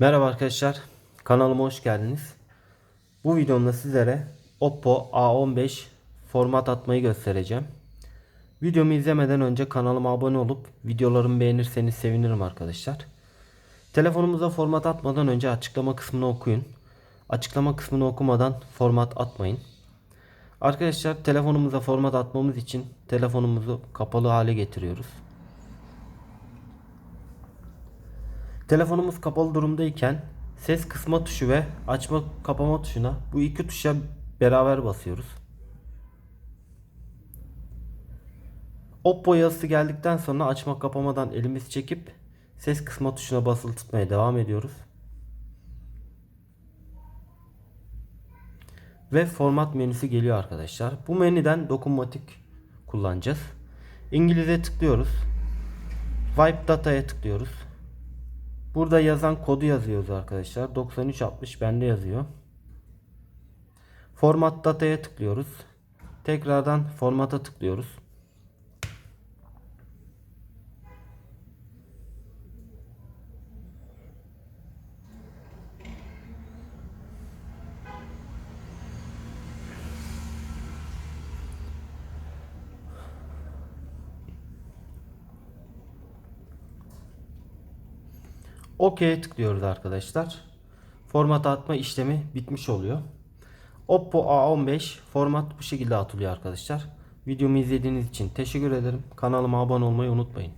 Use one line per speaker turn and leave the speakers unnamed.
Merhaba arkadaşlar. Kanalıma hoş geldiniz. Bu videomda sizlere Oppo A15 format atmayı göstereceğim. Videomu izlemeden önce kanalıma abone olup videolarımı beğenirseniz sevinirim arkadaşlar. Telefonumuza format atmadan önce açıklama kısmını okuyun. Açıklama kısmını okumadan format atmayın. Arkadaşlar telefonumuza format atmamız için telefonumuzu kapalı hale getiriyoruz. Telefonumuz kapalı durumdayken ses kısma tuşu ve açma kapama tuşuna bu iki tuşa beraber basıyoruz. Oppo yazısı geldikten sonra açma kapamadan elimizi çekip ses kısma tuşuna basılı tutmaya devam ediyoruz. Ve format menüsü geliyor arkadaşlar. Bu menüden dokunmatik kullanacağız. İngilizce tıklıyoruz. Wipe Data'ya tıklıyoruz. Burada yazan kodu yazıyoruz arkadaşlar. 9360 bende yazıyor. Format dataya tıklıyoruz. Tekrardan formata tıklıyoruz. OK'ye tıklıyoruz arkadaşlar. Format atma işlemi bitmiş oluyor. Oppo A15 format bu şekilde atılıyor arkadaşlar. Videomu izlediğiniz için teşekkür ederim. Kanalıma abone olmayı unutmayın.